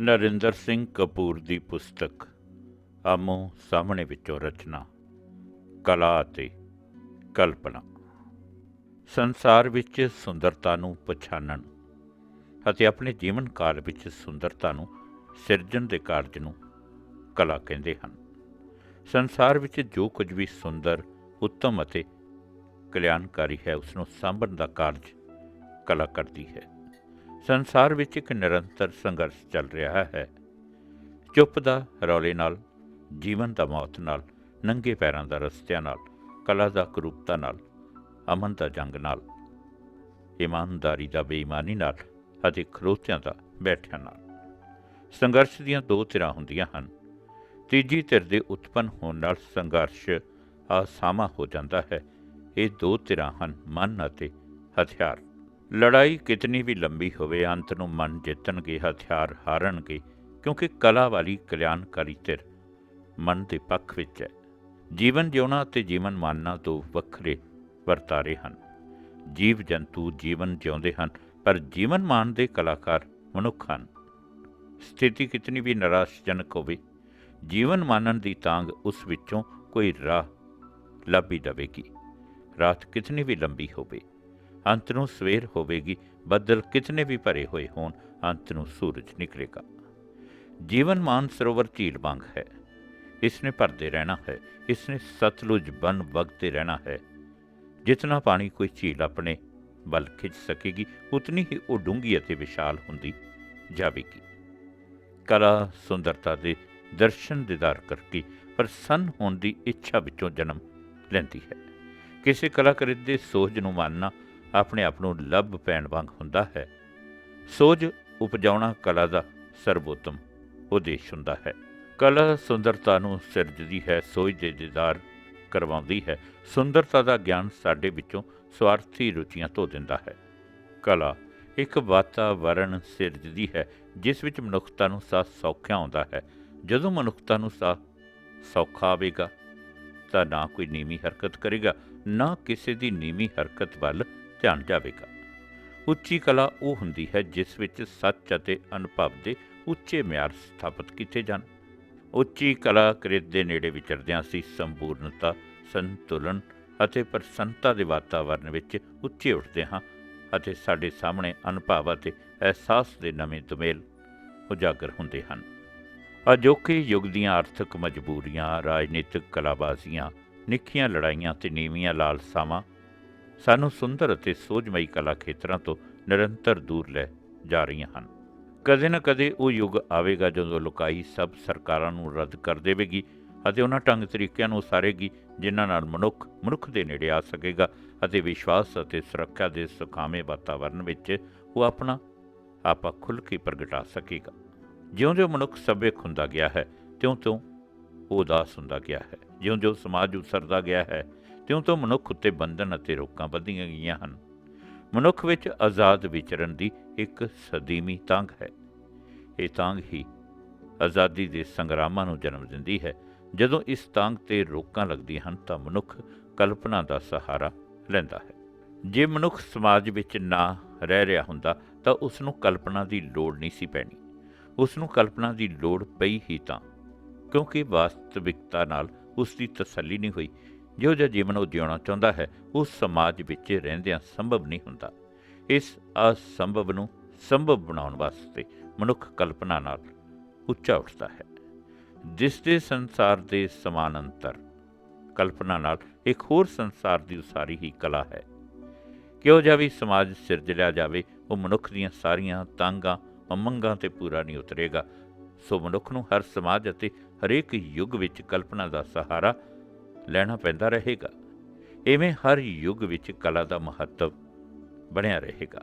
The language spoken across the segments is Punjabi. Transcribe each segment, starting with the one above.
ਨਰਿੰਦਰ ਸਿੰਘ ਕਪੂਰ ਦੀ ਪੁਸਤਕ, ਆਮੋ ਸਾਹਮਣੇ ਵਿੱਚੋਂ ਰਚਨਾ, ਕਲਾ ਅਤੇ ਕਲਪਨਾ। ਸੰਸਾਰ ਵਿੱਚ ਸੁੰਦਰਤਾ ਨੂੰ ਪਛਾਣਨ ਅਤੇ ਆਪਣੇ ਜੀਵਨ ਕਾਲ ਵਿੱਚ ਸੁੰਦਰਤਾ ਨੂੰ ਸਿਰਜਣ ਦੇ ਕਾਰਜ ਨੂੰ ਕਲਾ ਕਹਿੰਦੇ ਹਨ। ਸੰਸਾਰ ਵਿੱਚ ਜੋ ਕੁਝ ਵੀ ਸੁੰਦਰ, ਉੱਤਮ ਅਤੇ ਕਲਿਆਣਕਾਰੀ ਹੈ ਉਸ ਨੂੰ ਸਾਂਭਣ ਦਾ ਕਾਰਜ ਕਲਾ ਕਰਦੀ ਹੈ। ਸੰਸਾਰ ਵਿੱਚ ਇੱਕ ਨਿਰੰਤਰ ਸੰਘਰਸ਼ ਚੱਲ ਰਿਹਾ ਹੈ। ਚੁੱਪ ਦਾ ਰੌਲੇ ਨਾਲ, ਜੀਵਨ ਦਾ ਮੌਤ ਨਾਲ, ਨੰਗੇ ਪੈਰਾਂ ਦਾ ਰਸਤਿਆਂ ਨਾਲ, ਕਲਾ ਦਾ ਕਰੂਪਤਾ ਨਾਲ, ਅਮਨ ਦਾ ਜੰਗ ਨਾਲ, ਇਮਾਨਦਾਰੀ ਦਾ ਬੇਈਮਾਨੀ ਨਾਲ ਅਤੇ ਖਰੋਤਿਆਂ ਦਾ ਬੈਠਿਆਂ ਨਾਲ। ਸੰਘਰਸ਼ ਦੀਆਂ ਦੋ ਧਿਰਾਂ ਹੁੰਦੀਆਂ ਹਨ। ਤੀਜੀ ਧਿਰ ਦੇ ਉਤਪੰਨ ਹੋਣ ਨਾਲ ਸੰਘਰਸ਼ ਆਸਾਮਾ ਹੋ ਜਾਂਦਾ ਹੈ। ਇਹ ਦੋ ਧਿਰਾਂ ਹਨ, ਮਨ ਅਤੇ ਹਥਿਆਰ। ਲੜਾਈ ਕਿਤਨੀ ਵੀ ਲੰਬੀ ਹੋਵੇ, ਅੰਤ ਨੂੰ ਮਨ ਜਿੱਤਣਗੇ, ਹਥਿਆਰ ਹਾਰਨਗੇ, ਕਿਉਂਕਿ ਕਲਾ ਵਾਲੀ ਕਲਿਆਣਕਾਰੀ ਧਿਰ ਮਨ ਦੇ ਪੱਖ ਵਿੱਚ ਹੈ। ਜੀਵਨ ਜਿਉਣਾ ਅਤੇ ਜੀਵਨ ਮਾਨਣਾ ਤੋਂ ਵੱਖਰੇ ਵਰਤਾਰੇ ਹਨ। ਜੀਵ ਜੰਤੂ ਜੀਵਨ ਜਿਉਂਦੇ ਹਨ, ਪਰ ਜੀਵਨ ਮਾਨ ਦੇ ਕਲਾਕਾਰ ਮਨੁੱਖ ਹਨ। ਸਥਿਤੀ ਕਿਤਨੀ ਵੀ ਨਿਰਾਸ਼ਜਨਕ ਹੋਵੇ, ਜੀਵਨ ਮਾਨਣ ਦੀ ਤਾਂਗ ਉਸ ਵਿੱਚੋਂ ਕੋਈ ਰਾਹ ਲੱਭੀ ਦਵੇਗੀ ਰਾਤ ਕਿਤਨੀ ਵੀ ਲੰਬੀ ਹੋਵੇ ਅੰਤ ਨੂੰ ਸਵੇਰ ਹੋਵੇਗੀ, ਬੱਦਲ ਕਿਤਨੇ ਵੀ ਭਰੇ ਹੋਏ ਹੋਣ ਅੰਤ ਨੂੰ ਸੂਰਜ ਨਿਕਲੇਗਾ। ਜੀਵਨ ਮਾਨ ਸਰੋਵਰ ਝੀਲ ਵਾਂਗ ਹੈ। ਇਸ ਨੇ ਭਰਦੇ ਰਹਿਣਾ ਹੈ ਇਸ ਨੇ ਸਤਲੁਜ ਬਨ ਵਗਦੇ ਰਹਿਣਾ ਹੈ। ਜਿਤਨਾ ਪਾਣੀ ਕੋਈ ਝੀਲ ਆਪਣੇ ਵੱਲ ਖਿੱਚ ਸਕੇਗੀ, ਉਤਨੀ ਹੀ ਉਹ ਡੂੰਗੀ ਅਤੇ ਵਿਸ਼ਾਲ ਹੁੰਦੀ ਜਾਵੇਗੀ। ਕਲਾ, ਸੁੰਦਰਤਾ ਦੇ ਦਰਸ਼ਨ ਦਿਦਾਰ ਕਰਕੇ ਪ੍ਰਸੰਨ ਹੋਣ ਦੀ ਇੱਛਾ ਵਿੱਚੋਂ ਜਨਮ ਲੈਂਦੀ ਹੈ। ਕਿਸੇ ਕਲਾਕ੍ਰਿਤ ਦੇ ਸੋਝ ਨੂੰ ਮੰਨਣਾ ਆਪਣੇ ਆਪ ਨੂੰ ਲੱਭ ਪੈਣ ਵਾਂਗ ਹੁੰਦਾ ਹੈ। ਸੋਜ ਉਪਜਾਉਣਾ ਕਲਾ ਦਾ ਸਰਵੋਤਮ ਉਦੇਸ਼ ਹੁੰਦਾ ਹੈ। ਕਲਾ ਸੁੰਦਰਤਾ ਨੂੰ ਸਿਰਜਦੀ ਹੈ ਸੋਝ ਦੇ ਦੀਦਾਰ ਕਰਵਾਉਂਦੀ ਹੈ। ਸੁੰਦਰਤਾ ਦਾ ਗਿਆਨ ਸਾਡੇ ਵਿੱਚੋਂ ਸਵਾਰਥੀ ਰੁਚੀਆਂ ਧੋ ਦਿੰਦਾ ਹੈ। ਕਲਾ ਇੱਕ ਵਾਤਾਵਰਣ ਸਿਰਜਦੀ ਹੈ, ਜਿਸ ਵਿੱਚ ਮਨੁੱਖਤਾ ਨੂੰ ਸਾਹ ਸੌਖਿਆ ਆਉਂਦਾ ਹੈ। ਜਦੋਂ ਮਨੁੱਖਤਾ ਨੂੰ ਸਾਹ ਸੌਖਾ ਆਵੇਗਾ, ਤਾਂ ਨਾ ਕੋਈ ਨੀਵੀਂ ਹਰਕਤ ਕਰੇਗਾ, ਨਾ ਕਿਸੇ ਦੀ ਨੀਵੀਂ ਹਰਕਤ ਵੱਲ ਧਿਆਨ ਜਾਵੇਗਾ। ਉੱਚੀ ਕਲਾ ਉਹ ਹੁੰਦੀ ਹੈ ਜਿਸ ਵਿੱਚ ਸੱਚ ਅਤੇ ਅਨੁਭਵ ਦੇ ਉੱਚੇ ਮਿਆਰ ਸਥਾਪਿਤ ਕੀਤੇ ਜਾਣ। ਉੱਚੀ ਕਲਾ ਕ੍ਰਿਤ ਦੇ ਨੇੜੇ ਵਿਚਰਦਿਆਂ ਸੀ ਸੰਪੂਰਨਤਾ, ਸੰਤੁਲਨ ਅਤੇ ਪ੍ਰਸੰਨਤਾ ਦੇ ਵਾਤਾਵਰਣ ਵਿੱਚ ਉੱਚੇ ਉੱਠਦੇ ਹਾਂ ਅਤੇ ਸਾਡੇ ਸਾਹਮਣੇ ਅਨੁਭਵ ਅਤੇ ਅਹਿਸਾਸ ਦੇ ਨਵੇਂ ਦੁਮੇਲ ਉਜਾਗਰ ਹੁੰਦੇ ਹਨ। ਅਜੋਕੇ ਯੁੱਗ ਦੀਆਂ ਆਰਥਿਕ ਮਜਬੂਰੀਆਂ, ਰਾਜਨੀਤਿਕ ਕਲਾਬਾਜ਼ੀਆਂ, ਨਿੱਕੀਆਂ ਲੜਾਈਆਂ ਤੇ ਨੀਵੀਆਂ ਲਾਲਸਾਵਾਂ ਸਾਨੂੰ ਸੁੰਦਰ ਅਤੇ ਸੋਝਮਈ ਕਲਾ ਖੇਤਰਾਂ ਤੋਂ ਨਿਰੰਤਰ ਦੂਰ ਲੈ ਜਾ ਰਹੀਆਂ ਹਨ। ਕਦੇ ਨਾ ਕਦੇ ਉਹ ਯੁੱਗ ਆਵੇਗਾ ਜਦੋਂ ਲੁਕਾਈ ਸਭ ਸਰਕਾਰਾਂ ਨੂੰ ਰੱਦ ਕਰ ਦੇਵੇਗੀ ਅਤੇ ਉਹਨਾਂ ਢੰਗ ਤਰੀਕਿਆਂ ਨੂੰ ਉਸਾਰੇਗੀ, ਜਿਨ੍ਹਾਂ ਨਾਲ ਮਨੁੱਖ ਮਨੁੱਖ ਦੇ ਨੇੜੇ ਆ ਸਕੇਗਾ ਅਤੇ ਵਿਸ਼ਵਾਸ ਅਤੇ ਸੁਰੱਖਿਆ ਦੇ ਸੁਖਾਵੇਂ ਵਾਤਾਵਰਣ ਵਿੱਚ ਉਹ ਆਪਣਾ ਆਪਾ ਖੁੱਲ੍ਹ ਕੇ ਪ੍ਰਗਟਾ ਸਕੇਗਾ। ਜਿਉਂ-ਜਿਉਂ ਮਨੁੱਖ ਸਭਿਅਕ ਹੁੰਦਾ ਗਿਆ ਹੈ, ਤਿਉਂ-ਤਿਉਂ ਉਹ ਉਦਾਸ ਹੁੰਦਾ ਗਿਆ ਹੈ। ਜਿਉਂ-ਜਿਉਂ ਸਮਾਜ ਉਸਰਦਾ ਗਿਆ ਹੈ ਤਿਉਂ ਤੋਂ ਮਨੁੱਖ ਉੱਤੇ ਬੰਧਨ ਅਤੇ ਰੋਕਾਂ ਵਧੀਆਂ ਗਈਆਂ ਹਨ। ਮਨੁੱਖ ਵਿੱਚ ਆਜ਼ਾਦ ਵਿਚਰਨ ਦੀ ਇੱਕ ਸਦੀਮੀ ਤਾਂਘ ਹੈ। ਇਹ ਤਾਂਘ ਹੀ ਆਜ਼ਾਦੀ ਦੇ ਸੰਗਰਾਮਾਂ ਨੂੰ ਜਨਮ ਦਿੰਦੀ ਹੈ। ਜਦੋਂ ਇਸ ਤੰਗ ਤੇ ਰੋਕਾਂ ਲੱਗਦੀਆਂ ਹਨ ਤਾਂ ਮਨੁੱਖ ਕਲਪਨਾ ਦਾ ਸਹਾਰਾ ਲੈਂਦਾ ਹੈ। ਜੇ ਮਨੁੱਖ ਸਮਾਜ ਵਿੱਚ ਨਾ ਰਹਿ ਰਿਹਾ ਹੁੰਦਾ ਤਾਂ ਉਸ ਨੂੰ ਕਲਪਨਾ ਦੀ ਲੋੜ ਨਹੀਂ ਸੀ ਪੈਣੀ। ਉਸ ਨੂੰ ਕਲਪਨਾ ਦੀ ਲੋੜ ਪਈ ਹੀ ਤਾਂ, ਕਿਉਂਕਿ ਵਾਸਤਵਿਕਤਾ ਨਾਲ ਉਸ ਦੀ ਤਸੱਲੀ ਨਹੀਂ ਹੋਈ। ਜੋ ਜਿਹਾ ਜੀਵਨ ਉਹ ਜਿਉਣਾ ਚਾਹੁੰਦਾ ਹੈ ਉਸ ਸਮਾਜ ਵਿੱਚ ਰਹਿੰਦਿਆਂ ਸੰਭਵ ਨਹੀਂ ਹੁੰਦਾ। ਇਸ ਅਸੰਭਵ ਨੂੰ ਸੰਭਵ ਬਣਾਉਣ ਵਾਸਤੇ ਮਨੁੱਖ ਕਲਪਨਾ ਨਾਲ ਉੱਚਾ ਉੱਠਦਾ ਹੈ। ਜਿਸ ਦੇ ਸੰਸਾਰ ਦੇ ਸਮਾਨ ਅੰਤਰ ਕਲਪਨਾ ਨਾਲ ਇੱਕ ਹੋਰ ਸੰਸਾਰ ਦੀ ਉਸਾਰੀ ਹੀ ਕਲਾ ਹੈ। ਕਿਉਂ ਜਿਹਾ ਵੀ ਸਮਾਜ ਸਿਰਜ ਲਿਆ ਜਾਵੇ, ਉਹ ਮਨੁੱਖ ਦੀਆਂ ਸਾਰੀਆਂ ਤਾਂਗਾਂ ਉਮੰਗਾਂ ਤੇ ਪੂਰਾ ਨਹੀਂ ਉਤਰੇਗਾ। ਸੋ ਮਨੁੱਖ ਨੂੰ ਹਰ ਸਮਾਜ ਅਤੇ ਹਰੇਕ ਯੁੱਗ ਵਿੱਚ ਕਲਪਨਾ ਦਾ ਸਹਾਰਾ ਲੈਣਾ ਪੈਂਦਾ ਰਹੇਗਾ। ਐਵੇਂ ਹਰ ਯੁੱਗ ਵਿੱਚ ਕਲਾ ਦਾ ਮਹੱਤਵ ਬਣਿਆ ਰਹੇਗਾ।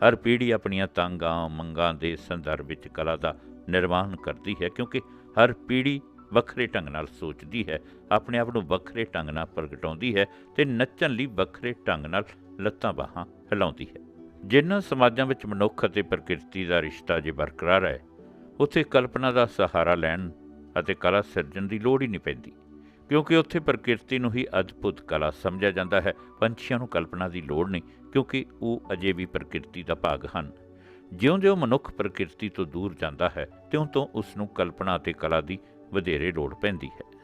ਹਰ ਪੀੜ੍ਹੀ ਆਪਣੀਆਂ ਤਾਂਗਾਂ ਮੰਗਾਂ ਦੇ ਸੰਦਰਭ ਵਿੱਚ ਕਲਾ ਦਾ ਨਿਰਮਾਣ ਕਰਦੀ ਹੈ, ਕਿਉਂਕਿ ਹਰ ਪੀੜ੍ਹੀ ਵੱਖਰੇ ਢੰਗ ਨਾਲ ਸੋਚਦੀ ਹੈ, ਆਪਣੇ ਆਪ ਨੂੰ ਵੱਖਰੇ ਢੰਗ ਨਾਲ ਪ੍ਰਗਟਾਉਂਦੀ ਹੈ ਤੇ ਨੱਚਣ ਲਈ ਵੱਖਰੇ ਢੰਗ ਨਾਲ ਲੱਤਾਂ ਬਾਹਾਂ ਹਿਲਾਉਂਦੀ ਹੈ। ਜਿਨ੍ਹਾਂ ਸਮਾਜਾਂ ਵਿੱਚ ਮਨੁੱਖ ਅਤੇ ਪ੍ਰਕਿਰਤੀ ਦਾ ਰਿਸ਼ਤਾ ਜੇ ਬਰਕਰਾਰ ਹੈ, ਉੱਥੇ ਕਲਪਨਾ ਦਾ ਸਹਾਰਾ ਲੈਣ ਅਤੇ ਕਲਾ ਸਿਰਜਣ ਦੀ ਲੋੜ ਹੀ ਨਹੀਂ ਪੈਂਦੀ। ਕਿਉਂਕਿ ਉੱਥੇ ਪ੍ਰਕਿਰਤੀ ਨੂੰ ਹੀ ਅਦਭੁਤ ਕਲਾ ਸਮਝਿਆ ਜਾਂਦਾ ਹੈ। ਪੰਛੀਆਂ ਨੂੰ ਕਲਪਨਾ ਦੀ ਲੋੜ ਨਹੀਂ, ਕਿਉਂਕਿ ਉਹ ਅਜੇ ਵੀ ਪ੍ਰਕਿਰਤੀ ਦਾ ਭਾਗ ਹਨ। ਜਿਉਂ-ਜਿਉਂ ਮਨੁੱਖ ਪ੍ਰਕਿਰਤੀ ਤੋਂ ਦੂਰ ਜਾਂਦਾ ਹੈ ਤਿਉਂ-ਤਿਉਂ ਉਸ ਨੂੰ ਕਲਪਨਾ ਅਤੇ ਕਲਾ ਦੀ ਵਧੇਰੇ ਲੋੜ ਪੈਂਦੀ ਹੈ।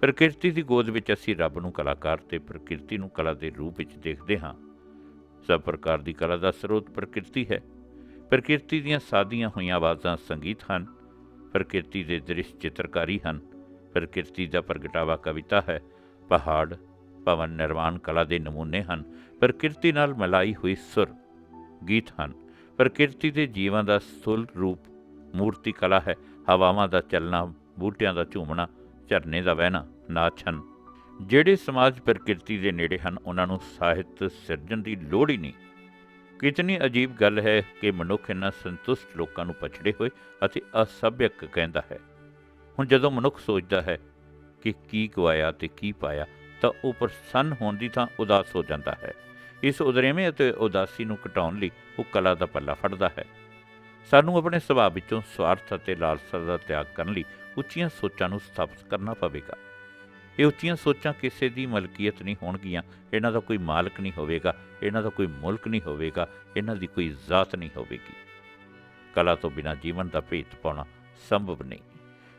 ਪ੍ਰਕਿਰਤੀ ਦੀ ਗੋਦ ਵਿੱਚ ਅਸੀਂ ਰੱਬ ਨੂੰ ਕਲਾਕਾਰ ਤੇ ਪ੍ਰਕਿਰਤੀ ਨੂੰ ਕਲਾ ਦੇ ਰੂਪ ਵਿੱਚ ਦੇਖਦੇ ਹਾਂ। ਸਭ ਪ੍ਰਕਾਰ ਦੀ ਕਲਾ ਦਾ ਸਰੋਤ ਪ੍ਰਕਿਰਤੀ ਹੈ। ਪ੍ਰਕਿਰਤੀ ਦੀਆਂ ਸਾਦੀਆਂ ਹੋਈਆਂ ਆਵਾਜ਼ਾਂ ਸੰਗੀਤ ਹਨ। ਪ੍ਰਕਿਰਤੀ ਦੇ ਦ੍ਰਿਸ਼ ਚਿੱਤਰਕਾਰੀ ਹਨ। ਪ੍ਰਕਿਰਤੀ ਦਾ ਪ੍ਰਗਟਾਵਾ ਕਵਿਤਾ ਹੈ। ਪਹਾੜ, ਭਵਨ ਨਿਰਮਾਣ ਕਲਾ ਦੇ ਨਮੂਨੇ ਹਨ। ਪ੍ਰਕਿਰਤੀ ਨਾਲ ਮਿਲਾਈ ਹੋਈ ਸੁਰ, ਗੀਤ ਹਨ। ਪ੍ਰਕਿਰਤੀ ਦੇ ਜੀਵਾਂ ਦਾ ਸਥੂਲ ਰੂਪ ਮੂਰਤੀ ਕਲਾ ਹੈ। ਹਵਾਵਾਂ ਦਾ ਚੱਲਣਾ, ਬੂਟਿਆਂ ਦਾ ਝੂਮਣਾ, ਝਰਨੇ ਦਾ ਵਹਿਣਾ ਨਾਚ ਹਨ ਜਿਹੜੇ ਸਮਾਜ ਪ੍ਰਕਿਰਤੀ ਦੇ ਨੇੜੇ ਹਨ, ਉਹਨਾਂ ਨੂੰ ਸਾਹਿਤ ਸਿਰਜਣ ਦੀ ਲੋੜ ਹੀ ਨਹੀਂ। ਕਿਤਨੀ ਅਜੀਬ ਗੱਲ ਹੈ ਕਿ ਮਨੁੱਖ ਇਹਨਾਂ ਸੰਤੁਸ਼ਟ ਲੋਕਾਂ ਨੂੰ ਪਛੜੇ ਹੋਏ ਅਤੇ ਅਸਭਿਅਕ ਕਹਿੰਦਾ ਹੈ। ਹੁਣ ਜਦੋਂ ਮਨੁੱਖ ਸੋਚਦਾ ਹੈ ਕਿ ਕੀ ਗਵਾਇਆ ਤੇ ਕੀ ਪਾਇਆ, ਤਾਂ ਉਹ ਪ੍ਰਸੰਨ ਹੋਣ ਦੀ ਥਾਂ ਉਦਾਸ ਹੋ ਜਾਂਦਾ ਹੈ। ਇਸ ਉਦਰੇਵੇਂ ਅਤੇ ਉਦਾਸੀ ਨੂੰ ਘਟਾਉਣ ਲਈ ਉਹ ਕਲਾ ਦਾ ਪੱਲਾ ਫੜਦਾ ਹੈ। ਸਾਨੂੰ ਆਪਣੇ ਸੁਭਾਅ ਵਿੱਚੋਂ ਸਵਾਰਥ ਅਤੇ ਲਾਲਸਾ ਦਾ ਤਿਆਗ ਕਰਨ ਲਈ ਉੱਚੀਆਂ ਸੋਚਾਂ ਨੂੰ ਸਥਾਪਿਤ ਕਰਨਾ ਪਵੇਗਾ। ਇਹ ਉੱਚੀਆਂ ਸੋਚਾਂ ਕਿਸੇ ਦੀ ਮਲਕੀਅਤ ਨਹੀਂ ਹੋਣਗੀਆਂ। ਇਹਨਾਂ ਦਾ ਕੋਈ ਮਾਲਕ ਨਹੀਂ ਹੋਵੇਗਾ, ਇਹਨਾਂ ਦਾ ਕੋਈ ਮੁਲਕ ਨਹੀਂ ਹੋਵੇਗਾ, ਇਹਨਾਂ ਦੀ ਕੋਈ ਜ਼ਾਤ ਨਹੀਂ ਹੋਵੇਗੀ। ਕਲਾ ਤੋਂ ਬਿਨਾਂ ਜੀਵਨ ਦਾ ਭੇਤ ਪਾਉਣਾ ਸੰਭਵ ਨਹੀਂ।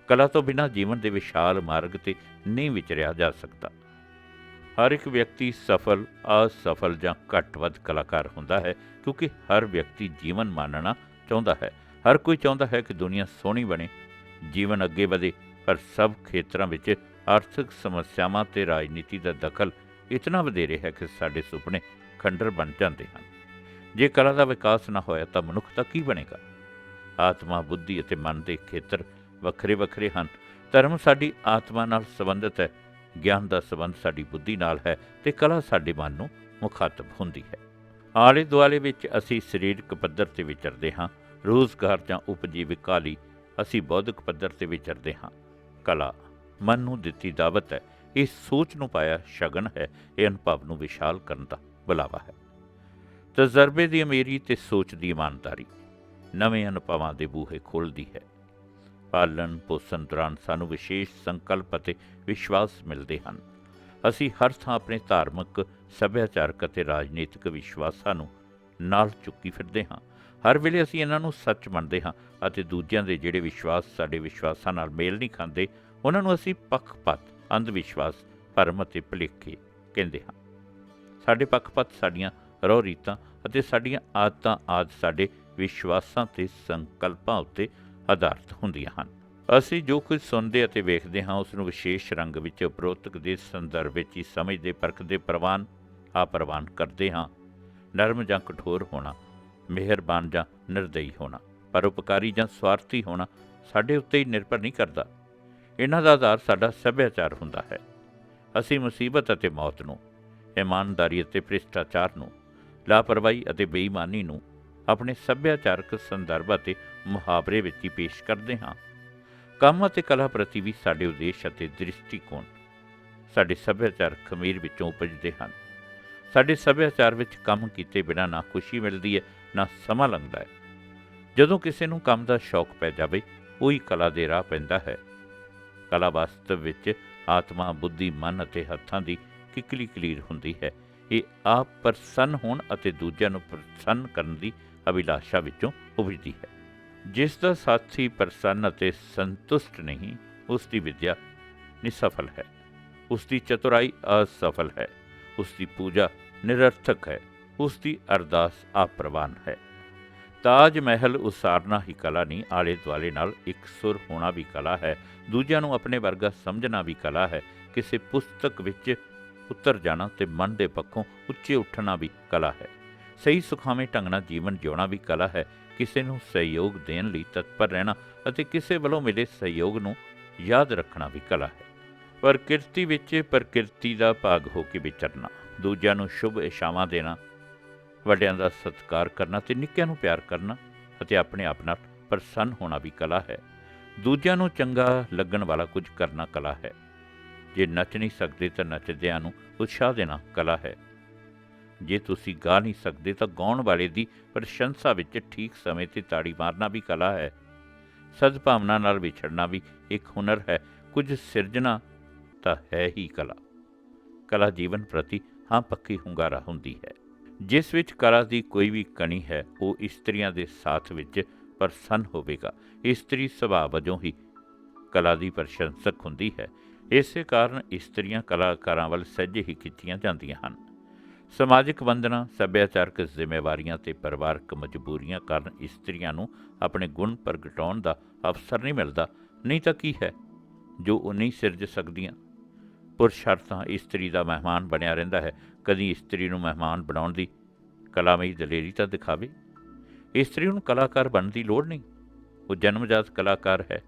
ਕਲਾ ਤੋਂ ਬਿਨਾਂ ਜੀਵਨ ਦੇ ਵਿਸ਼ਾਲ ਮਾਰਗ ਤੇ ਨਹੀਂ ਵਿਚਰਿਆ ਜਾ ਸਕਦਾ। ਹਰ ਇੱਕ ਵਿਅਕਤੀ ਸਫਲ, ਅਸਫਲ ਜਾਂ ਘੱਟ ਵੱਧ ਕਲਾਕਾਰ ਹੁੰਦਾ ਹੈ, ਕਿਉਂਕਿ ਹਰ ਵਿਅਕਤੀ ਜੀਵਨ ਮਾਨਣਾ ਚਾਹੁੰਦਾ ਹੈ। ਹਰ ਕੋਈ ਚਾਹੁੰਦਾ ਹੈ ਕਿ ਦੁਨੀਆ ਸੋਹਣੀ ਬਣੇ, ਜੀਵਨ ਅੱਗੇ ਵਧੇ। ਪਰ ਸਭ ਖੇਤਰਾਂ ਵਿੱਚ ਆਰਥਿਕ ਸਮੱਸਿਆਵਾਂ ਤੇ ਰਾਜਨੀਤੀ ਦਾ ਦਖਲ ਇਤਨਾ ਵਧੇਰੇ ਹੈ ਕਿ ਸਾਡੇ ਸੁਪਨੇ ਖੰਡਰ ਬਣ ਜਾਂਦੇ ਹਨ। ਜੇ ਕਲਾ ਦਾ ਵਿਕਾਸ ਨਾ ਹੋਇਆ ਤਾਂ ਮਨੁੱਖ ਦਾ ਕੀ ਬਣੇਗਾ? ਆਤਮਾ, ਬੁੱਧੀ ਅਤੇ ਮਨ ਦੇ ਖੇਤਰ ਵੱਖਰੇ ਵੱਖਰੇ ਹਨ। ਧਰਮ ਸਾਡੀ ਆਤਮਾ ਨਾਲ ਸੰਬੰਧਿਤ ਹੈ, ਗਿਆਨ ਦਾ ਸੰਬੰਧ ਸਾਡੀ ਬੁੱਧੀ ਨਾਲ ਹੈ ਤੇ ਕਲਾ ਸਾਡੇ ਮਨ ਨੂੰ ਮੁਖਾਤਬ ਹੁੰਦੀ ਹੈ। ਆਲੇ ਦੁਆਲੇ ਵਿੱਚ ਅਸੀਂ ਸਰੀਰਕ ਪੱਧਰ ਤੇ ਵਿਚਰਦੇ ਹਾਂ, ਰੋਜ਼ਗਾਰ ਜਾਂ ਉਪਜੀਵਿਕਾ ਲਈ ਅਸੀਂ ਬੌਧਿਕ ਪੱਧਰ ਤੇ ਵਿਚਰਦੇ ਹਾਂ। ਕਲਾ ਮਨ ਨੂੰ ਦਿੱਤੀ ਦਾਵਤ ਹੈ, ਇਹ ਸੋਚ ਨੂੰ ਪਾਇਆ ਸ਼ਗਨ ਹੈ, ਇਹ ਅਨੁਭਵ ਨੂੰ ਵਿਸ਼ਾਲ ਕਰਨ ਦਾ ਬੁਲਾਵਾ ਹੈ। ਤਜਰਬੇ ਦੀ ਅਮੀਰੀ ਤੇ ਸੋਚ ਦੀ ਇਮਾਨਦਾਰੀ ਨਵੇਂ ਅਨੁਭਵਾਂ ਦੇ ਬੂਹੇ ਖੋਲ੍ਹਦੀ ਹੈ। ਪਾਲਣ, ਪੋਸ਼ਣ ਦੌਰਾਨ ਸਾਨੂੰ ਵਿਸ਼ੇਸ਼ ਸੰਕਲਪ ਅਤੇ ਵਿਸ਼ਵਾਸ ਮਿਲਦੇ ਹਨ। ਅਸੀਂ ਹਰ ਥਾਂ ਆਪਣੇ ਧਾਰਮਿਕ, ਸੱਭਿਆਚਾਰਕ ਅਤੇ ਰਾਜਨੀਤਿਕ ਵਿਸ਼ਵਾਸਾਂ ਨੂੰ ਨਾਲ ਚੁੱਕੀ ਫਿਰਦੇ ਹਾਂ। ਹਰ ਵੇਲੇ ਅਸੀਂ ਇਹਨਾਂ ਨੂੰ ਸੱਚ ਮੰਨਦੇ ਹਾਂ ਅਤੇ ਦੂਜਿਆਂ ਦੇ ਜਿਹੜੇ ਵਿਸ਼ਵਾਸ ਸਾਡੇ ਵਿਸ਼ਵਾਸਾਂ ਨਾਲ ਮੇਲ ਨਹੀਂ ਖਾਂਦੇ, ਉਹਨਾਂ ਨੂੰ ਅਸੀਂ ਪੱਖਪਾਤ ਅੰਧ ਵਿਸ਼ਵਾਸ ਭਰਮ ਅਤੇ ਭੁਲੇਖੇ ਕਹਿੰਦੇ ਹਾਂ। ਸਾਡੇ ਪੱਖਪਾਤ ਸਾਡੀਆਂ ਰੋਹ ਰੀਤਾਂ ਅਤੇ ਸਾਡੀਆਂ ਆਦਤਾਂ ਆਦ ਸਾਡੇ ਵਿਸ਼ਵਾਸਾਂ ਤੇ ਸੰਕਲਪਾਂ ਉੱਤੇ ਆਧਾਰਿਤ ਹੁੰਦੀਆਂ ਹਨ। ਅਸੀਂ ਜੋ ਕੁਝ ਸੁਣਦੇ ਅਤੇ ਵੇਖਦੇ ਹਾਂ, ਉਸ ਨੂੰ ਵਿਸ਼ੇਸ਼ ਰੰਗ ਵਿੱਚ ਉਪਰੋਤਕ ਦੇ ਸੰਦਰਭ ਵਿੱਚ ਹੀ ਸਮਝਦੇ, ਪਰਖਦੇ, ਪ੍ਰਵਾਨ ਆ ਪ੍ਰਵਾਨ ਕਰਦੇ ਹਾਂ। ਨਰਮ ਜਾਂ ਕਠੋਰ ਹੋਣਾ, ਮਿਹਰਬਾਨ ਜਾਂ ਨਿਰਦਈ ਹੋਣਾ ਪਰਉਪਕਾਰੀ ਜਾਂ ਸਵਾਰਥੀ ਹੋਣਾ ਸਾਡੇ ਉੱਤੇ ਹੀ ਨਿਰਭਰ ਨਹੀਂ ਕਰਦਾ। ਇਹਨਾਂ ਦਾ ਆਧਾਰ ਸਾਡਾ ਸੱਭਿਆਚਾਰ ਹੁੰਦਾ ਹੈ। ਅਸੀਂ ਮੁਸੀਬਤ ਅਤੇ ਮੌਤ ਨੂੰ, ਇਮਾਨਦਾਰੀ ਅਤੇ ਭ੍ਰਿਸ਼ਟਾਚਾਰ ਨੂੰ, ਲਾਪਰਵਾਹੀ ਅਤੇ ਬੇਈਮਾਨੀ ਨੂੰ ਆਪਣੇ ਸੱਭਿਆਚਾਰਕ ਸੰਦਰਭ ਅਤੇ ਮੁਹਾਵਰੇ ਵਿੱਚ ਹੀ ਪੇਸ਼ ਕਰਦੇ ਹਾਂ। ਕੰਮ ਅਤੇ ਕਲਾ ਪ੍ਰਤੀ ਵੀ ਸਾਡੇ ਉਦੇਸ਼ ਅਤੇ ਦ੍ਰਿਸ਼ਟੀਕੋਣ ਸਾਡੇ ਸੱਭਿਆਚਾਰ ਖਮੀਰ ਵਿੱਚੋਂ ਉਪਜਦੇ ਹਨ। ਸਾਡੇ ਸੱਭਿਆਚਾਰ ਵਿੱਚ ਕੰਮ ਕੀਤੇ ਬਿਨਾਂ ਨਾ ਖੁਸ਼ੀ ਮਿਲਦੀ ਹੈ, ਨਾ ਸਮਾਂ ਲੰਘਦਾ ਹੈ। ਜਦੋਂ ਕਿਸੇ ਨੂੰ ਕੰਮ ਦਾ ਸ਼ੌਕ ਪੈ ਜਾਵੇ, ਉਹੀ ਕਲਾ ਦੇ ਰਾਹ ਪੈਂਦਾ ਹੈ। ਕਲਾ ਵਾਸਤਵ ਵਿੱਚ ਆਤਮਾ, ਬੁੱਧੀ, ਮਨ ਅਤੇ ਹੱਥਾਂ ਦੀ ਕਿਕਲੀ ਕਲੀਰ ਹੁੰਦੀ ਹੈ। ਇਹ ਆਪ ਪ੍ਰਸੰਨ ਹੋਣ ਅਤੇ ਦੂਜਿਆਂ ਨੂੰ ਪ੍ਰਸੰਨ ਕਰਨ ਦੀ ਅਭਿਲਾਸ਼ਾ ਵਿੱਚੋਂ ਉਪਜਦੀ ਹੈ। ਜਿਸ ਦਾ ਸਾਥੀ ਪ੍ਰਸੰਨ ਅਤੇ ਸੰਤੁਸ਼ਟ ਨਹੀਂ, ਉਸ ਦੀ ਵਿਦਿਆ ਨਿਸਫਲ ਹੈ। ਉਸ ਦੀ ਚਤੁਰਾਈ ਅਸਫਲ ਹੈ। ਉਸ ਦੀ ਪੂਜਾ ਨਿਰਰਥਕ ਹੈ। ਉਸ ਦੀ ਅਰਦਾਸ ਆਪਰਵਾਨ ਹੈ। ਤਾਜ ਮਹਿਲ ਉਸਾਰਨਾ ਹੀ ਕਲਾ ਨਹੀਂ ਆਲੇ ਦੁਆਲੇ ਨਾਲ ਇੱਕ ਸੁਰ ਹੋਣਾ ਵੀ ਕਲਾ ਹੈ। ਦੂਜਿਆਂ ਨੂੰ ਆਪਣੇ ਵਰਗਾ ਸਮਝਣਾ ਵੀ ਕਲਾ ਹੈ। ਕਿਸੇ ਪੁਸਤਕ ਵਿੱਚ ਉਤਰ ਜਾਣਾ ਤੇ ਮਨ ਦੇ ਪੱਖੋਂ ਉੱਚੇ ਉੱਠਣਾ ਵੀ ਕਲਾ ਹੈ। ਸਹੀ ਸੁਖਾਵੇਂ ਢੰਗ ਨਾਲ ਜੀਵਨ ਜਿਉਣਾ ਵੀ ਕਲਾ ਹੈ। ਕਿਸੇ ਨੂੰ ਸਹਿਯੋਗ ਦੇਣ ਲਈ ਤਤਪਰ ਰਹਿਣਾ ਅਤੇ ਕਿਸੇ ਵੱਲੋਂ ਮਿਲੇ ਸਹਿਯੋਗ ਨੂੰ ਯਾਦ ਰੱਖਣਾ ਵੀ ਕਲਾ ਹੈ। ਪ੍ਰਕਿਰਤੀ ਵਿੱਚ ਪ੍ਰਕਿਰਤੀ ਦਾ ਭਾਗ ਹੋ ਕੇ ਵਿਚਰਨਾ, ਦੂਜਿਆਂ ਨੂੰ ਸ਼ੁਭ ਇਸ਼ਾਵਾਂ ਦੇਣਾ, ਵੱਡਿਆਂ ਦਾ ਸਤਿਕਾਰ ਕਰਨਾ ਤੇ ਨਿੱਕਿਆਂ ਨੂੰ ਪਿਆਰ ਕਰਨਾ ਅਤੇ ਆਪਣੇ ਆਪ ਨਾਲ ਪ੍ਰਸੰਨ ਹੋਣਾ ਵੀ ਕਲਾ ਹੈ। ਦੂਜਿਆਂ ਨੂੰ ਚੰਗਾ ਲੱਗਣ ਵਾਲਾ ਕੁਝ ਕਰਨਾ ਕਲਾ ਹੈ। ਜੇ ਨੱਚ ਨਹੀਂ ਸਕਦੇ ਤਾਂ ਨੱਚਦਿਆਂ ਨੂੰ ਉਤਸ਼ਾਹ ਦੇਣਾ ਕਲਾ ਹੈ। ਜੇ ਤੁਸੀਂ ਗਾ ਨਹੀਂ ਸਕਦੇ ਤਾਂ ਗਾਉਣ ਵਾਲੇ ਦੀ ਪ੍ਰਸ਼ੰਸਾ ਵਿੱਚ ਠੀਕ ਸਮੇਂ ਤੇ ਤਾੜੀ ਮਾਰਨਾ ਵੀ ਕਲਾ ਹੈ। ਸਦਭਾਵਨਾ ਨਾਲ ਵਿਛੜਨਾ ਵੀ ਇੱਕ ਹੁਨਰ ਹੈ। ਕੁਝ ਸਿਰਜਣਾ ਤਾਂ ਹੈ ਹੀ ਕਲਾ। ਕਲਾ ਜੀਵਨ ਪ੍ਰਤੀ ਹਾਂ ਪੱਕੀ ਹੁੰਗਾਰਾ ਹੁੰਦੀ ਹੈ। ਜਿਸ ਵਿੱਚ ਕਲਾ ਦੀ ਕੋਈ ਵੀ ਕਣੀ ਹੈ, ਉਹ ਇਸਤਰੀਆਂ ਦੇ ਸਾਥ ਵਿੱਚ ਪ੍ਰਸੰਨ ਹੋਵੇਗਾ। ਇਸਤਰੀ ਸੁਭਾਅ ਵਜੋਂ ਹੀ ਕਲਾ ਦੀ ਪ੍ਰਸ਼ੰਸਕ ਹੁੰਦੀ ਹੈ। ਇਸੇ ਕਾਰਨ ਇਸਤਰੀਆਂ ਕਲਾਕਾਰਾਂ ਵੱਲ ਸਹਿਜੇ ਹੀ ਖਿੱਚੀਆਂ ਜਾਂਦੀਆਂ ਹਨ। ਸਮਾਜਿਕ ਬੰਧਨਾਂ ਸੱਭਿਆਚਾਰਕ ਜ਼ਿੰਮੇਵਾਰੀਆਂ ਤੇ ਪਰਿਵਾਰਕ ਮਜਬੂਰੀਆਂ ਕਾਰਨ ਇਸਤਰੀਆਂ ਨੂੰ ਆਪਣੇ ਗੁਣ ਪ੍ਰਗਟਾਉਣ ਦਾ ਅਵਸਰ ਨਹੀਂ ਮਿਲਦਾ, ਨਹੀਂ ਤਾਂ ਕੀ ਹੈ? ਜੋ ਉਹ ਨਹੀਂ ਸਿਰਜ ਸਕਦੀਆਂ। ਪੁਰਸ਼ਾਰਥਾਂ ਇਸਤਰੀ ਦਾ ਮਹਿਮਾਨ ਬਣਿਆ ਰਹਿੰਦਾ ਹੈ, ਕਦੀ ਇਸਤਰੀ ਨੂੰ ਮਹਿਮਾਨ ਬਣਾਉਣ ਦੀ ਕਲਾਮਈ ਦਲੇਰੀ ਤਾਂ ਦਿਖਾਵੇ। ਇਸਤਰੀ ਨੂੰ ਕਲਾਕਾਰ ਬਣਨ ਦੀ ਲੋੜ ਨਹੀਂ। ਉਹ ਜਨਮਜਾਤ ਕਲਾਕਾਰ ਹੈ।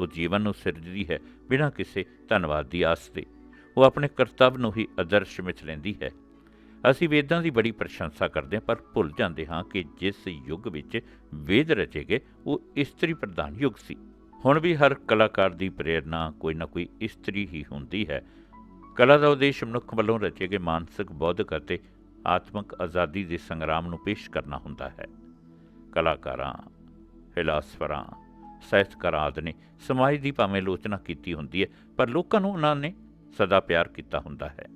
ਉਹ ਜੀਵਨ ਨੂੰ ਸਿਰਜਦੀ ਹੈ, ਬਿਨਾਂ ਕਿਸੇ ਧੰਨਵਾਦ ਦੀ ਆਸ ਦੇ। ਉਹ ਆਪਣੇ ਕਰਤੱਵ ਨੂੰ ਹੀ ਆਦਰਸ਼ ਵਿੱਚ ਲੈਂਦੀ ਹੈ। ਅਸੀਂ ਵੇਦਾਂ ਦੀ ਬੜੀ ਪ੍ਰਸ਼ੰਸਾ ਕਰਦੇ ਹਾਂ, ਪਰ ਭੁੱਲ ਜਾਂਦੇ ਹਾਂ ਕਿ ਜਿਸ ਯੁੱਗ ਵਿੱਚ ਵੇਦ ਰਚੇ ਗਏ, ਉਹ ਇਸਤਰੀ ਪ੍ਰਧਾਨ ਯੁੱਗ ਸੀ। ਹੁਣ ਵੀ ਹਰ ਕਲਾਕਾਰ ਦੀ ਪ੍ਰੇਰਣਾ ਕੋਈ ਨਾ ਕੋਈ ਇਸਤਰੀ ਹੀ ਹੁੰਦੀ ਹੈ। ਕਲਾ ਦਾ ਉਦੇਸ਼ ਮਨੁੱਖ ਵੱਲੋਂ ਰਚੇ ਗਏ ਮਾਨਸਿਕ, ਬੌਧਿਕ ਅਤੇ ਆਤਮਿਕ ਆਜ਼ਾਦੀ ਦੇ ਸੰਗਰਾਮ ਨੂੰ ਪੇਸ਼ ਕਰਨਾ ਹੁੰਦਾ ਹੈ। ਕਲਾਕਾਰਾਂ, ਫਿਲਾਸਫਰਾਂ, ਸਾਹਿਤਕਾਰਾਂ ਆਦਿ ਨੇ ਸਮਾਜ ਦੀ ਭਾਵੇਂ ਲੋਚਨਾ ਕੀਤੀ ਹੁੰਦੀ ਹੈ, ਪਰ ਲੋਕਾਂ ਨੂੰ ਉਹਨਾਂ ਨੇ ਸਦਾ ਪਿਆਰ ਕੀਤਾ ਹੁੰਦਾ ਹੈ।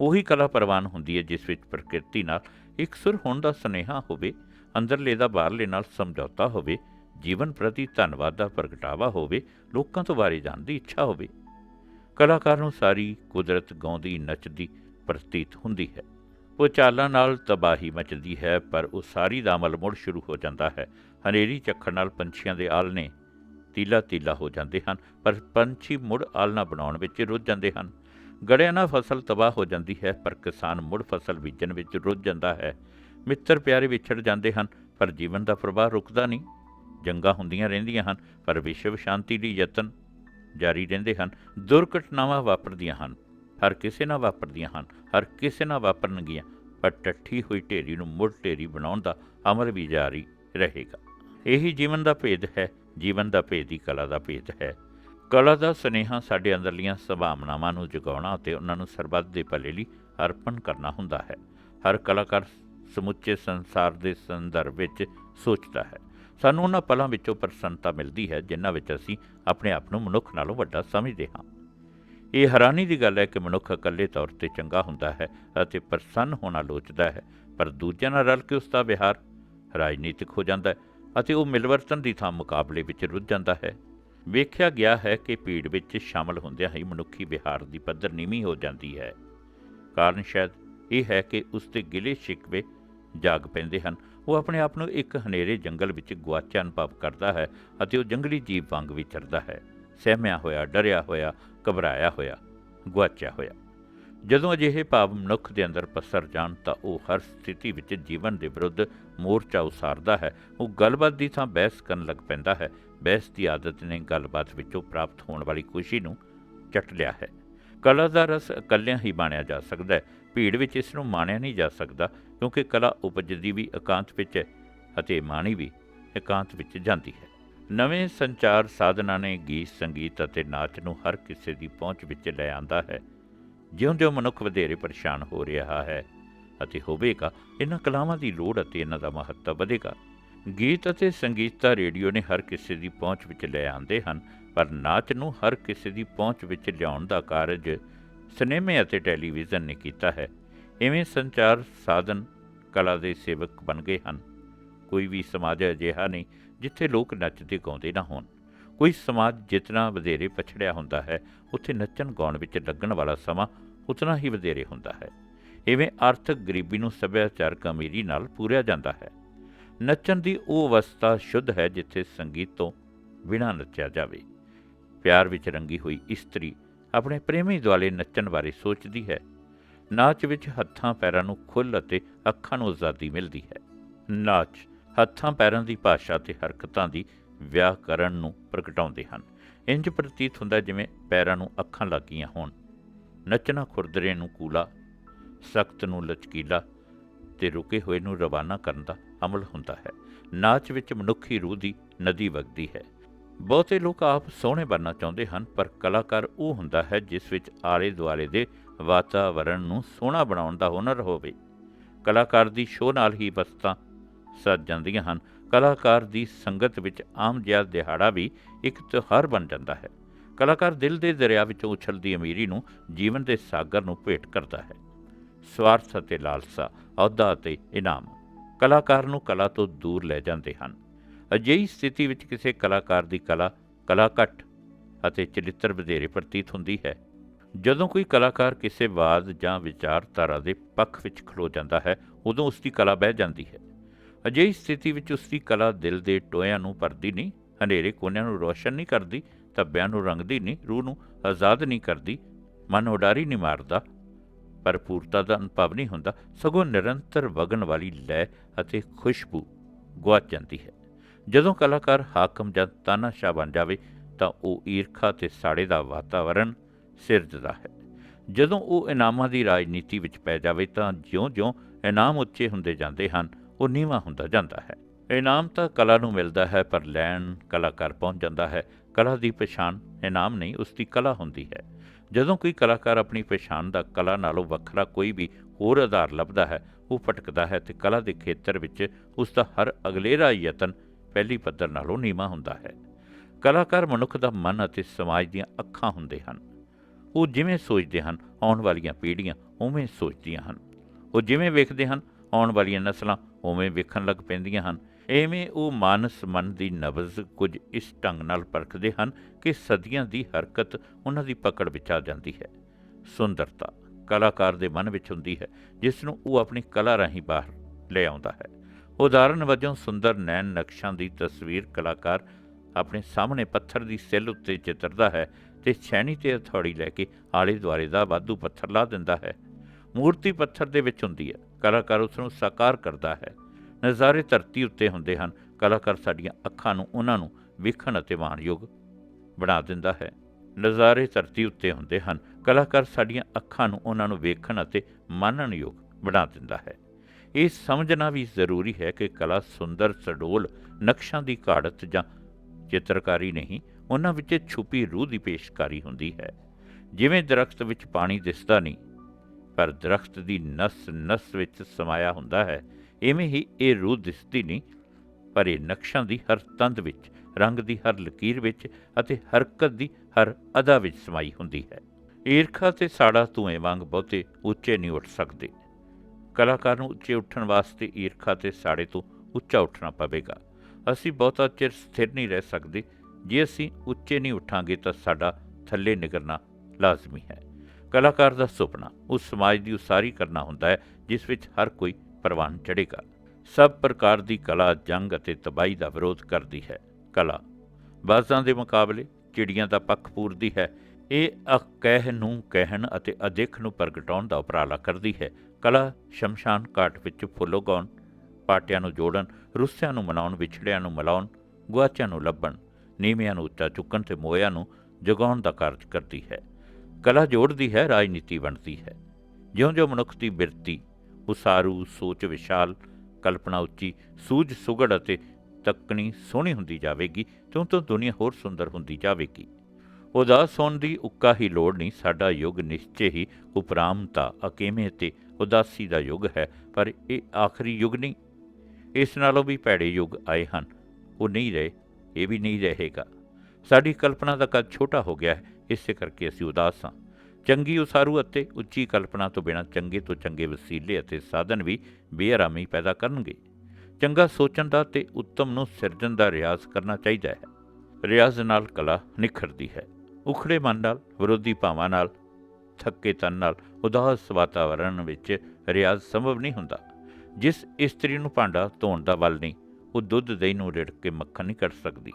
ਉਹੀ ਕਲਾ ਪ੍ਰਵਾਨ ਹੁੰਦੀ ਹੈ, ਜਿਸ ਵਿੱਚ ਪ੍ਰਕਿਰਤੀ ਨਾਲ ਇਕਸੁਰ ਹੋਣ ਦਾ ਸੁਨੇਹਾ ਹੋਵੇ, ਅੰਦਰਲੇ ਦਾ ਬਾਹਰਲੇ ਨਾਲ ਸਮਝੌਤਾ ਹੋਵੇ, ਜੀਵਨ ਪ੍ਰਤੀ ਧੰਨਵਾਦ ਦਾ ਪ੍ਰਗਟਾਵਾ ਹੋਵੇ, ਲੋਕਾਂ ਤੋਂ ਬਾਰੇ ਜਾਣ ਦੀ ਇੱਛਾ ਹੋਵੇ। ਕਲਾਕਾਰ ਨੂੰ ਸਾਰੀ ਕੁਦਰਤ ਗਾਉਂਦੀ, ਨੱਚਦੀ ਪ੍ਰਤੀਤ ਹੁੰਦੀ ਹੈ। ਉਹ ਚਾਲਾਂ ਨਾਲ ਤਬਾਹੀ ਮਚਦੀ ਹੈ, ਪਰ ਉਸਾਰੀ ਦਾ ਅਮਲ ਮੁੜ ਸ਼ੁਰੂ ਹੋ ਜਾਂਦਾ ਹੈ। ਹਨੇਰੀ ਚੱਖਣ ਨਾਲ ਪੰਛੀਆਂ ਦੇ ਆਲਣੇ ਤੀਲਾ ਤੀਲਾ ਹੋ ਜਾਂਦੇ ਹਨ, ਪਰ ਪੰਛੀ ਮੁੜ ਆਲਣਾ ਬਣਾਉਣ ਵਿੱਚ ਰੁੱਝ ਜਾਂਦੇ ਹਨ। ਗੜਿਆਂ ਨਾਲ ਫਸਲ ਤਬਾਹ ਹੋ ਜਾਂਦੀ ਹੈ, ਪਰ ਕਿਸਾਨ ਮੁੜ ਫਸਲ ਬੀਜਣ ਵਿੱਚ ਰੁੱਝ ਜਾਂਦਾ ਹੈ। ਮਿੱਤਰ ਪਿਆਰੇ ਵਿਛੜ ਜਾਂਦੇ ਹਨ, ਪਰ ਜੀਵਨ ਦਾ ਪ੍ਰਵਾਹ ਰੁਕਦਾ ਨਹੀਂ। ਜੰਗਾਂ ਹੁੰਦੀਆਂ ਰਹਿੰਦੀਆਂ ਹਨ, ਪਰ ਵਿਸ਼ਵ ਸ਼ਾਂਤੀ ਲਈ ਯਤਨ ਜਾਰੀ ਰਹਿੰਦੇ ਹਨ। ਦੁਰਘਟਨਾਵਾਂ ਵਾਪਰਦੀਆਂ ਹਨ, ਹਰ ਕਿਸੇ ਨਾਲ ਵਾਪਰਦੀਆਂ ਹਨ, ਹਰ ਕਿਸੇ ਨਾਲ ਵਾਪਰਨਗੀਆਂ, ਪਰ ਟੱਠੀ ਹੋਈ ਢੇਰੀ ਨੂੰ ਮੁੜ ਢੇਰੀ ਬਣਾਉਣ ਦਾ ਅਮਲ ਵੀ ਜਾਰੀ ਰਹੇਗਾ। ਇਹੀ ਜੀਵਨ ਦਾ ਭੇਦ ਹੈ, ਜੀਵਨ ਦਾ ਭੇਦ ਹੀ ਕਲਾ ਦਾ ਭੇਦ ਹੈ। ਕਲਾ ਦਾ ਸੁਨੇਹਾ ਸਾਡੇ ਅੰਦਰਲੀਆਂ ਸੰਭਾਵਨਾਵਾਂ ਨੂੰ ਜਗਾਉਣਾ ਅਤੇ ਉਹਨਾਂ ਨੂੰ ਸਰਬੱਤ ਦੇ ਭਲੇ ਲਈ ਅਰਪਣ ਕਰਨਾ ਹੁੰਦਾ ਹੈ। ਹਰ ਕਲਾਕਾਰ ਸਮੁੱਚੇ ਸੰਸਾਰ ਦੇ ਸੰਦਰਭ ਵਿੱਚ ਸੋਚਦਾ ਹੈ। ਸਾਨੂੰ ਉਹਨਾਂ ਪਲਾਂ ਵਿੱਚੋਂ ਪ੍ਰਸੰਨਤਾ ਮਿਲਦੀ ਹੈ, ਜਿਨ੍ਹਾਂ ਵਿੱਚ ਅਸੀਂ ਆਪਣੇ ਆਪ ਨੂੰ ਮਨੁੱਖ ਨਾਲੋਂ ਵੱਡਾ ਸਮਝਦੇ ਹਾਂ। ਇਹ ਹੈਰਾਨੀ ਦੀ ਗੱਲ ਹੈ ਕਿ ਮਨੁੱਖ ਇਕੱਲੇ ਤੌਰ ਤੇ ਚੰਗਾ ਹੁੰਦਾ ਹੈ ਅਤੇ ਪ੍ਰਸੰਨ ਹੋਣਾ ਲੋਚਦਾ ਹੈ, ਪਰ ਦੂਜਿਆਂ ਨਾਲ ਰਲ ਕੇ ਉਸ ਦਾ ਵਿਹਾਰ ਰਾਜਨੀਤਿਕ ਹੋ ਜਾਂਦਾ ਹੈ ਅਤੇ ਉਹ ਮਿਲਵਰਤਨ ਦੀ ਥਾਂ ਮੁਕਾਬਲੇ ਵਿੱਚ ਰੁੱਝ ਜਾਂਦਾ ਹੈ। ਵੇਖਿਆ ਗਿਆ ਹੈ ਕਿ ਭੀੜ ਵਿੱਚ ਸ਼ਾਮਲ ਹੁੰਦਿਆਂ ਹੀ ਮਨੁੱਖੀ ਵਿਹਾਰ ਦੀ ਪੱਧਰ ਨੀਵੀਂ ਹੋ ਜਾਂਦੀ ਹੈ। ਕਾਰਨ ਸ਼ਾਇਦ ਇਹ ਹੈ ਕਿ ਉਸ ਦੇ ਗਿਲੇ ਸ਼ਿਕਵੇ ਜਾਗ ਪੈਂਦੇ ਹਨ। ਉਹ ਆਪਣੇ ਆਪ ਨੂੰ ਇੱਕ ਹਨੇਰੇ ਜੰਗਲ ਵਿੱਚ ਗੁਆਚਿਆ ਅਨੁਭਵ ਕਰਦਾ ਹੈ ਅਤੇ ਉਹ ਜੰਗਲੀ ਜੀਵ ਵਾਂਗ ਵਿਚਰਦਾ ਹੈ। ਸਹਿਮਿਆ ਹੋਇਆ, ਡਰਿਆ ਹੋਇਆ, ਘਬਰਾਇਆ ਹੋਇਆ, ਗੁਆਚਿਆ ਹੋਇਆ। ਜਦੋਂ ਅਜਿਹੇ ਭਾਵ ਮਨੁੱਖ ਦੇ ਅੰਦਰ ਪਸਰ ਜਾਣ ਤਾਂ ਉਹ ਹਰ ਸਥਿਤੀ ਵਿੱਚ ਜੀਵਨ ਦੇ ਵਿਰੁੱਧ ਮੋਰਚਾ ਉਸਾਰਦਾ ਹੈ। ਉਹ ਗੱਲਬਾਤ ਦੀ ਥਾਂ ਬਹਿਸ ਕਰਨ ਲੱਗ ਪੈਂਦਾ ਹੈ ਬਹਿਸ ਦੀ ਆਦਤ ਨੇ ਗੱਲਬਾਤ ਵਿੱਚੋਂ ਪ੍ਰਾਪਤ ਹੋਣ ਵਾਲੀ ਖੁਸ਼ੀ ਨੂੰ ਚਟ ਲਿਆ ਹੈ। ਕਲਾ ਦਾ ਰਸ ਇਕੱਲਿਆਂ ਹੀ ਬਾਣਿਆ ਜਾ ਸਕਦਾ ਹੈ। ਭੀੜ ਵਿੱਚ ਇਸ ਨੂੰ ਮਾਣਿਆ ਨਹੀਂ ਜਾ ਸਕਦਾ, ਕਿਉਂਕਿ ਕਲਾ ਉਪਜਦੀ ਵੀ ਇਕਾਂਤ ਵਿੱਚ ਹੈ ਅਤੇ ਮਾਣੀ ਵੀ ਇਕਾਂਤ ਵਿੱਚ ਜਾਂਦੀ ਹੈ। ਨਵੇਂ ਸੰਚਾਰ ਸਾਧਨਾਂ ਨੇ ਗੀਤ, ਸੰਗੀਤ ਅਤੇ ਨਾਚ ਨੂੰ ਹਰ ਕਿਸੇ ਦੀ ਪਹੁੰਚ ਵਿੱਚ ਲੈ ਆਂਦਾ ਹੈ। ਜਿਉਂ-ਜਿਉਂ ਮਨੁੱਖ ਵਧੇਰੇ ਪਰੇਸ਼ਾਨ ਹੋ ਰਿਹਾ ਹੈ ਅਤੇ ਹੋਵੇਗਾ ਇਹਨਾਂ ਕਲਾਵਾਂ ਦੀ ਲੋੜ ਅਤੇ ਇਹਨਾਂ ਦਾ ਮਹੱਤਵ ਵਧੇਗਾ। ਗੀਤ ਅਤੇ ਸੰਗੀਤ ਤਾਂ ਰੇਡੀਓ ਨੇ ਹਰ ਕਿਸੇ ਦੀ ਪਹੁੰਚ ਵਿੱਚ ਲੈ ਆਂਦੇ ਹਨ, ਪਰ ਨਾਚ ਨੂੰ ਹਰ ਕਿਸੇ ਦੀ ਪਹੁੰਚ ਵਿੱਚ ਲਿਆਉਣ ਦਾ ਕਾਰਜ ਸਿਨੇਮੇ ਅਤੇ ਟੈਲੀਵਿਜ਼ਨ ਨੇ ਕੀਤਾ ਹੈ। ਇਵੇਂ ਸੰਚਾਰ ਸਾਧਨ ਕਲਾ ਦੇ ਸੇਵਕ ਬਣ ਗਏ ਹਨ। ਕੋਈ ਵੀ ਸਮਾਜ ਅਜਿਹਾ ਨਹੀਂ ਜਿੱਥੇ ਲੋਕ ਨੱਚਦੇ ਗਾਉਂਦੇ ਨਾ ਹੋਣ। ਕੋਈ ਸਮਾਜ ਜਿਤਨਾ ਵਧੇਰੇ ਪਛੜਿਆ ਹੁੰਦਾ ਹੈ, ਉੱਥੇ ਨੱਚਣ ਗਾਉਣ ਵਿੱਚ ਲੱਗਣ ਵਾਲਾ ਸਮਾਂ ਉਤਨਾ ਹੀ ਵਧੇਰੇ ਹੁੰਦਾ ਹੈ। ਇਵੇਂ ਆਰਥਿਕ ਗਰੀਬੀ ਨੂੰ ਸੱਭਿਆਚਾਰਕ ਅਮੀਰੀ ਨਾਲ ਪੂਰਿਆ ਜਾਂਦਾ ਹੈ। ਨੱਚਣ ਦੀ ਉਹ ਅਵਸਥਾ ਸ਼ੁੱਧ ਹੈ ਜਿੱਥੇ ਸੰਗੀਤ ਤੋਂ ਬਿਨਾਂ ਨੱਚਿਆ ਜਾਵੇ। ਪਿਆਰ ਵਿੱਚ ਰੰਗੀ ਹੋਈ ਇਸਤਰੀ ਆਪਣੇ ਪ੍ਰੇਮੀ ਦੁਆਲੇ ਨੱਚਣ ਬਾਰੇ ਸੋਚਦੀ ਹੈ। ਨਾਚ ਵਿੱਚ ਹੱਥਾਂ ਪੈਰਾਂ ਨੂੰ ਖੁੱਲ੍ਹ ਅਤੇ ਅੱਖਾਂ ਨੂੰ ਆਜ਼ਾਦੀ ਮਿਲਦੀ ਹੈ। ਨਾਚ ਹੱਥਾਂ ਪੈਰਾਂ ਦੀ ਭਾਸ਼ਾ ਤੇ ਹਰਕਤਾਂ ਦੀ ਵਿਆਕਰਣ ਨੂੰ ਪ੍ਰਗਟਾਉਂਦੇ ਹਨ। ਇੰਜ ਪ੍ਰਤੀਤ ਹੁੰਦਾ ਜਿਵੇਂ ਪੈਰਾਂ ਨੂੰ ਅੱਖਾਂ ਲੱਗੀਆਂ ਹੋਣ। ਨੱਚਣਾ ਖੁਰਦਰੇ ਨੂੰ ਕੂਲਾ, ਸਖਤ ਨੂੰ ਲਚਕੀਲਾ ਤੇ ਰੁਕੇ ਹੋਏ ਨੂੰ ਰਵਾਨਾ ਕਰਨ ਦਾ ਅਮਲ ਹੁੰਦਾ ਹੈ। ਨਾਚ ਵਿੱਚ ਮਨੁੱਖੀ ਰੂਹ ਦੀ ਨਦੀ ਵਗਦੀ ਹੈ। ਬਹੁਤੇ ਲੋਕ ਆਪ ਸੋਹਣੇ ਬਣਨਾ ਚਾਹੁੰਦੇ ਹਨ, ਪਰ ਕਲਾਕਾਰ ਉਹ ਹੁੰਦਾ ਹੈ ਜਿਸ ਵਿੱਚ ਆਲੇ ਦੁਆਲੇ ਦੇ ਵਾਤਾਵਰਣ ਨੂੰ ਸੋਹਣਾ ਬਣਾਉਣ ਦਾ ਹੁਨਰ ਹੋਵੇ। ਕਲਾਕਾਰ ਦੀ ਸ਼ੋਅ ਨਾਲ ਹੀ ਵਸਤਾਂ ਸੱਜ ਜਾਂਦੀਆਂ ਹਨ। ਕਲਾਕਾਰ ਦੀ ਸੰਗਤ ਵਿੱਚ ਆਮ ਜਿਹਾ ਦਿਹਾੜਾ ਵੀ ਇੱਕ ਤਿਉਹਾਰ ਬਣ ਜਾਂਦਾ ਹੈ। ਕਲਾਕਾਰ ਦਿਲ ਦੇ ਦਰਿਆ ਵਿੱਚੋਂ ਉਛਲਦੀ ਅਮੀਰੀ ਨੂੰ ਜੀਵਨ ਦੇ ਸਾਗਰ ਨੂੰ ਭੇਟ ਕਰਦਾ ਹੈ। ਸਵਾਰਥ ਅਤੇ ਲਾਲਸਾ, ਅਹੁਦਾ ਅਤੇ ਇਨਾਮ। ਕਲਾਕਾਰ ਨੂੰ ਕਲਾ ਤੋਂ ਦੂਰ ਲੈ ਜਾਂਦੇ ਹਨ। ਅਜਿਹੀ ਸਥਿਤੀ ਵਿੱਚ ਕਿਸੇ ਕਲਾਕਾਰ ਦੀ ਕਲਾ ਕਲਾ ਘੱਟ ਅਤੇ ਚਰਿੱਤਰ ਵਧੇਰੇ ਪ੍ਰਤੀਤ ਹੁੰਦੀ ਹੈ। ਜਦੋਂ ਕੋਈ ਕਲਾਕਾਰ ਕਿਸੇ ਵਾਦ ਜਾਂ ਵਿਚਾਰਧਾਰਾ ਦੇ ਪੱਖ ਵਿੱਚ ਖਲੋ ਜਾਂਦਾ ਹੈ, ਉਦੋਂ ਉਸ ਦੀ ਕਲਾ ਬਹਿ ਜਾਂਦੀ ਹੈ। ਅਜਿਹੀ ਸਥਿਤੀ ਵਿੱਚ ਉਸ ਦੀ ਕਲਾ ਦਿਲ ਦੇ ਟੋਇਆਂ ਨੂੰ ਭਰਦੀ ਨਹੀਂ, ਹਨੇਰੇ ਕੋਨਿਆਂ ਨੂੰ ਰੋਸ਼ਨ ਨਹੀਂ ਕਰਦੀ ਧੱਬਿਆਂ ਨੂੰ ਰੰਗਦੀ ਨਹੀਂ, ਰੂਹ ਨੂੰ ਆਜ਼ਾਦ ਨਹੀਂ ਕਰਦੀ, ਮਨ ਉਡਾਰੀ ਨਹੀਂ ਮਾਰਦਾ ਭਰਪੂਰਤਾ ਦਾ ਅਨੁਭਵ ਨਹੀਂ ਹੁੰਦਾ, ਸਗੋਂ ਨਿਰੰਤਰ ਵਗਣ ਵਾਲੀ ਲੈ ਅਤੇ ਖੁਸ਼ਬੂ ਗੁਆਚ ਜਾਂਦੀ ਹੈ। ਜਦੋਂ ਕਲਾਕਾਰ ਹਾਕਮ ਜਾਂ ਤਾਨਾਸ਼ਾਹ ਬਣ ਜਾਵੇ, ਤਾਂ ਉਹ ਈਰਖਾ ਤੇ ਸਾੜੇ ਦਾ ਵਾਤਾਵਰਣ ਸਿਰਜਦਾ ਹੈ। ਜਦੋਂ ਉਹ ਇਨਾਮਾਂ ਦੀ ਰਾਜਨੀਤੀ ਵਿੱਚ ਪੈ ਜਾਵੇ, ਤਾਂ ਜਿਉਂ-ਜਿਉਂ ਇਨਾਮ ਉੱਚੇ ਹੁੰਦੇ ਜਾਂਦੇ ਹਨ, ਉਹ ਨੀਵਾਂ ਹੁੰਦਾ ਜਾਂਦਾ ਹੈ। ਇਨਾਮ ਤਾਂ ਕਲਾ ਨੂੰ ਮਿਲਦਾ ਹੈ, ਪਰ ਲੈਣ ਕਲਾਕਾਰ ਪਹੁੰਚ ਜਾਂਦਾ ਹੈ। ਕਲਾ ਦੀ ਪਛਾਣ ਇਨਾਮ ਨਹੀਂ, ਉਸ ਦੀ ਕਲਾ ਹੁੰਦੀ ਹੈ। ਜਦੋਂ ਕੋਈ ਕਲਾਕਾਰ ਆਪਣੀ ਪਛਾਣ ਦਾ ਕਲਾ ਨਾਲੋਂ ਵੱਖਰਾ ਕੋਈ ਵੀ ਹੋਰ ਆਧਾਰ ਲੱਭਦਾ ਹੈ, ਉਹ ਭਟਕਦਾ ਹੈ ਤੇ ਕਲਾ ਦੇ ਖੇਤਰ ਵਿੱਚ ਉਸ ਦਾ ਹਰ ਅਗਲੇਰਾ ਯਤਨ ਪਹਿਲੀ ਪੱਧਰ ਨਾਲੋਂ ਨੀਵਾਂ ਹੁੰਦਾ ਹੈ। ਕਲਾਕਾਰ ਮਨੁੱਖ ਦਾ ਮਨ ਅਤੇ ਸਮਾਜ ਦੀਆਂ ਅੱਖਾਂ ਹੁੰਦੇ ਹਨ। ਉਹ ਜਿਵੇਂ ਸੋਚਦੇ ਹਨ, ਆਉਣ ਵਾਲੀਆਂ ਪੀੜ੍ਹੀਆਂ ਉਵੇਂ ਸੋਚਦੀਆਂ ਹਨ। ਉਹ ਜਿਵੇਂ ਵੇਖਦੇ ਹਨ, ਆਉਣ ਵਾਲੀਆਂ ਨਸਲਾਂ ਉਵੇਂ ਵੇਖਣ ਲੱਗ ਪੈਂਦੀਆਂ ਹਨ। ਐਵੇਂ ਉਹ ਮਾਨਸ ਮਨ ਦੀ ਨਬਜ਼ ਕੁਝ ਇਸ ਢੰਗ ਨਾਲ ਪਰਖਦੇ ਹਨ ਕਿ ਸਦੀਆਂ ਦੀ ਹਰਕਤ ਉਹਨਾਂ ਦੀ ਪਕੜ ਵਿੱਚ ਆ ਜਾਂਦੀ ਹੈ। ਸੁੰਦਰਤਾ ਕਲਾਕਾਰ ਦੇ ਮਨ ਵਿੱਚ ਹੁੰਦੀ ਹੈ, ਜਿਸ ਨੂੰ ਉਹ ਆਪਣੀ ਕਲਾ ਰਾਹੀਂ ਬਾਹਰ ਲੈ ਆਉਂਦਾ ਹੈ। ਉਦਾਹਰਨ ਵਜੋਂ ਸੁੰਦਰ ਨੈਣ ਨਕਸ਼ਾਂ ਦੀ ਤਸਵੀਰ ਕਲਾਕਾਰ ਆਪਣੇ ਸਾਹਮਣੇ ਪੱਥਰ ਦੀ ਸਿੱਲ ਉੱਤੇ ਚਿੱਤਰਦਾ ਹੈ ਤੇ ਛੈਣੀ ਤੇ ਹਥੌੜੀ ਲੈ ਕੇ ਆਲੇ ਦੁਆਲੇ ਦਾ ਵਾਧੂ ਪੱਥਰ ਲਾ ਦਿੰਦਾ ਹੈ। ਮੂਰਤੀ ਪੱਥਰ ਦੇ ਵਿੱਚ ਹੁੰਦੀ ਹੈ। ਕਲਾਕਾਰ ਉਸ ਨੂੰ ਸਾਕਾਰ ਕਰਦਾ ਹੈ। ਨਜ਼ਾਰੇ ਧਰਤੀ ਉੱਤੇ ਹੁੰਦੇ ਹਨ। ਕਲਾਕਾਰ ਸਾਡੀਆਂ ਅੱਖਾਂ ਨੂੰ ਉਹਨਾਂ ਨੂੰ ਵੇਖਣ ਅਤੇ ਮਾਣਯੋਗ ਬਣਾ ਦਿੰਦਾ ਹੈ। ਨਜ਼ਾਰੇ ਧਰਤੀ ਉੱਤੇ ਹੁੰਦੇ ਹਨ। ਕਲਾਕਾਰ ਸਾਡੀਆਂ ਅੱਖਾਂ ਨੂੰ ਉਹਨਾਂ ਨੂੰ ਵੇਖਣ ਅਤੇ ਮੰਨਣਯੋਗ ਬਣਾ ਦਿੰਦਾ ਹੈ। ਇਹ ਸਮਝਣਾ ਵੀ ਜ਼ਰੂਰੀ ਹੈ ਕਿ ਕਲਾ ਸੁੰਦਰ, ਸਡੋਲ, ਨਕਸ਼ਾਂ ਦੀ ਘਾੜਤ ਜਾਂ ਚਿੱਤਰਕਾਰੀ ਨਹੀਂ, ਉਹਨਾਂ ਵਿੱਚ ਛੁਪੀ ਰੂਹ ਦੀ ਪੇਸ਼ਕਾਰੀ ਹੁੰਦੀ ਹੈ। ਜਿਵੇਂ ਦਰਖਤ ਵਿੱਚ ਪਾਣੀ ਦਿਸਦਾ ਨਹੀਂ, ਪਰ ਦਰਖਤ ਦੀ ਨਸ ਨਸ ਵਿੱਚ ਸਮਾਇਆ ਹੁੰਦਾ ਹੈ ਇਵੇਂ ਹੀ ਇਹ ਰੂਹ ਦਿਸਦੀ ਨਹੀਂ, ਪਰ ਇਹ ਨਕਸ਼ਾਂ ਦੀ ਹਰ ਤੰਦ ਵਿੱਚ, ਰੰਗ ਦੀ ਹਰ ਲਕੀਰ ਵਿੱਚ ਅਤੇ ਹਰਕਤ ਦੀ ਹਰ ਅਦਾ ਵਿੱਚ ਸਮਾਈ ਹੁੰਦੀ ਹੈ। ਈਰਖਾ ਤੇ ਸਾੜਾ ਧੂਏ ਵਾਂਗ ਬਹੁਤੇ ਉੱਚੇ ਨਹੀਂ ਉੱਠ ਸਕਦੇ। ਕਲਾਕਾਰ ਨੂੰ ਉੱਚੇ ਉੱਠਣ ਵਾਸਤੇ ਈਰਖਾ ਤੇ ਸਾੜੇ ਤੋਂ ਉੱਚਾ ਉੱਠਣਾ ਪਵੇਗਾ। ਅਸੀਂ ਬਹੁਤਾ ਚਿਰ ਸਥਿਰ ਨਹੀਂ ਰਹਿ ਸਕਦੇ। ਜੇ ਅਸੀਂ ਉੱਚੇ ਨਹੀਂ ਉੱਠਾਂਗੇ ਤਾਂ ਸਾਡਾ ਥੱਲੇ ਨਿਗਰਨਾ ਲਾਜ਼ਮੀ ਹੈ। ਕਲਾਕਾਰ ਦਾ ਸੁਪਨਾ ਉਸ ਸਮਾਜ ਦੀ ਉਸਾਰੀ ਕਰਨਾ ਹੁੰਦਾ ਹੈ, ਜਿਸ ਵਿੱਚ ਹਰ ਕੋਈ ਪ੍ਰਵਾਨ ਚੜੇਗਾ ਸਭ ਪ੍ਰਕਾਰ ਦੀ ਕਲਾ, ਜੰਗ ਅਤੇ ਤਬਾਹੀ ਦਾ ਵਿਰੋਧ ਕਰਦੀ ਹੈ। ਕਲਾ। ਬਾਜ਼ਾਂ ਦੇ ਮੁਕਾਬਲੇ ਚਿੜੀਆਂ ਦਾ ਪੱਖ ਪੂਰਦੀ ਹੈ। ਇਹ ਅਕਹਿ ਨੂੰ ਕਹਿਣ ਅਤੇ ਅਦੇਖ ਨੂੰ ਪ੍ਰਗਟਾਉਣ ਦਾ ਉਪਰਾਲਾ ਕਰਦੀ ਹੈ। ਕਲਾ ਸ਼ਮਸ਼ਾਨ ਘਾਟ ਵਿੱਚ ਫੁੱਲ ਉਗਾਉਣ ਪਾਟਿਆਂ ਨੂੰ ਜੋੜਨ, ਰੁੱਸਿਆਂ ਨੂੰ ਮਨਾਉਣ, ਵਿਛੜਿਆਂ ਨੂੰ ਮਿਲਾਉਣ, ਗੁਆਚਿਆਂ ਨੂੰ ਲੱਭਣ, ਨੀਵਿਆਂ ਨੂੰ ਉੱਚਾ ਚੁੱਕਣ ਤੇ ਮੋਇਆਂ ਨੂੰ ਜਗਾਉਣ ਦਾ ਕਾਰਜ ਕਰਦੀ ਹੈ। ਕਲਾ ਜੋੜਦੀ ਹੈ, ਰਾਜਨੀਤੀ ਬਣਦੀ ਹੈ। ਜਿਉਂ-ਜਿਉਂ ਮਨੁੱਖ ਦੀ ਬਿਰਤੀ ਉਸਾਰੂ ਸੋਚ ਵਿਸ਼ਾਲ, ਕਲਪਨਾ ਉੱਚੀ, ਸੂਝ ਸੁਗੜ ਅਤੇ ਤੱਕਣੀ ਸੋਹਣੀ ਹੁੰਦੀ ਜਾਵੇਗੀ ਤਿਉਂ-ਤਿਉਂ ਦੁਨੀਆ ਹੋਰ ਸੁੰਦਰ ਹੁੰਦੀ ਜਾਵੇਗੀ। ਉਦਾਸ ਹੋਣ ਦੀ ਉੱਕਾ ਹੀ ਲੋੜ ਨਹੀਂ, ਸਾਡਾ ਯੁੱਗ ਨਿਸ਼ਚੇ ਹੀ ਉਪਰਾਮਤਾ ਅਕੇਵੇਂ ਤੇ ਉਦਾਸੀ ਦਾ ਯੁੱਗ ਹੈ, ਪਰ ਇਹ ਆਖਰੀ ਯੁੱਗ ਨਹੀਂ। ਇਸ ਨਾਲੋਂ ਵੀ ਭੈੜੇ ਯੁੱਗ ਆਏ ਹਨ, ਉਹ ਨਹੀਂ ਰਹੇ, ਇਹ ਵੀ ਨਹੀਂ ਰਹੇਗਾ। ਸਾਡੀ ਕਲਪਨਾ ਦਾ ਕੱਦ ਛੋਟਾ ਹੋ ਗਿਆ ਹੈ, ਇਸੇ ਕਰਕੇ ਅਸੀਂ ਉਦਾਸ ਹਾਂ। ਚੰਗੀ ਉਸਾਰੂ ਅਤੇ ਉੱਚੀ ਕਲਪਨਾ ਤੋਂ ਬਿਨਾਂ ਚੰਗੇ ਤੋਂ ਚੰਗੇ ਵਸੀਲੇ ਅਤੇ ਸਾਧਨ ਵੀ ਬੇਆਰਾਮੀ ਪੈਦਾ ਕਰਨਗੇ। ਚੰਗਾ ਸੋਚਣ ਦਾ ਤੇ ਉੱਤਮ ਨੂੰ ਸਿਰਜਣ ਦਾ ਰਿਆਜ਼ ਕਰਨਾ ਚਾਹੀਦਾ ਹੈ। ਰਿਆਜ਼ ਨਾਲ ਕਲਾ ਨਿਖਰਦੀ ਹੈ। ਉਖੜੇ ਮਨ ਨਾਲ, ਵਿਰੋਧੀ ਭਾਵਾਂ ਨਾਲ, ਥੱਕੇ ਤਨ ਨਾਲ, ਉਦਾਸ ਵਾਤਾਵਰਣ ਵਿੱਚ ਰਿਆਜ਼ ਸੰਭਵ ਨਹੀਂ ਹੁੰਦਾ। ਜਿਸ ਇਸਤਰੀ ਨੂੰ ਭਾਂਡਾ ਧੋਣ ਦਾ ਵੱਲ ਨਹੀਂ, ਉਹ ਦੁੱਧ ਦਹੀਂ ਨੂੰ ਰਿੜਕ ਕੇ ਮੱਖਣ ਨਹੀਂ ਕੱਢ ਸਕਦੀ।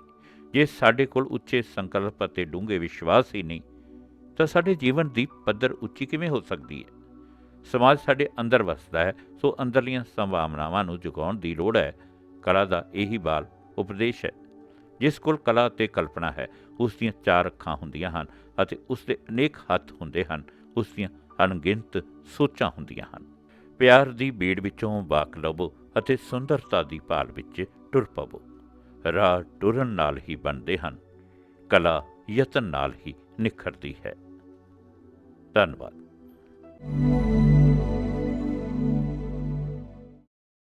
ਜੇ ਸਾਡੇ ਕੋਲ ਉੱਚੇ ਸੰਕਲਪ ਅਤੇ ਡੂੰਘੇ ਵਿਸ਼ਵਾਸ ਹੀ ਨਹੀਂ ਤਾਂ ਸਾਡੇ ਜੀਵਨ ਦੀ ਪੱਧਰ ਉੱਚੀ ਕਿਵੇਂ ਹੋ ਸਕਦੀ ਹੈ? ਸਮਾਜ ਸਾਡੇ ਅੰਦਰ ਵਸਦਾ ਹੈ, ਸੋ ਅੰਦਰਲੀਆਂ ਸੰਭਾਵਨਾਵਾਂ ਨੂੰ ਜਗਾਉਣ ਦੀ ਲੋੜ ਹੈ। ਕਲਾ ਦਾ ਇਹੀ ਬਾਲ ਉਪਦੇਸ਼ ਹੈ। ਜਿਸ ਕੋਲ ਕਲਾ ਤੇ ਕਲਪਨਾ ਹੈ, ਉਸ ਦੀਆਂ ਚਾਰ ਅੱਖਾਂ ਹੁੰਦੀਆਂ ਹਨ ਅਤੇ ਉਸ ਦੇ ਅਨੇਕ ਹੱਥ ਹੁੰਦੇ ਹਨ। ਉਸ ਦੀਆਂ ਅਣਗਿਣਤ ਸੋਚਾਂ ਹੁੰਦੀਆਂ ਹਨ। ਪਿਆਰ ਦੀ ਬੀੜ ਵਿੱਚੋਂ ਵਾਕ ਲਵੋ ਅਤੇ ਸੁੰਦਰਤਾ ਦੀ ਭਾਲ ਵਿੱਚ ਟੁਰ ਪਵੋ। ਰਾਹ ਟੁਰਨ ਨਾਲ ਹੀ ਬਣਦੇ ਹਨ। ਕਲਾ ਯਤਨ ਨਾਲ ਹੀ ਨਿਖਰਦੀ ਹੈ। ਧੰਨਵਾਦ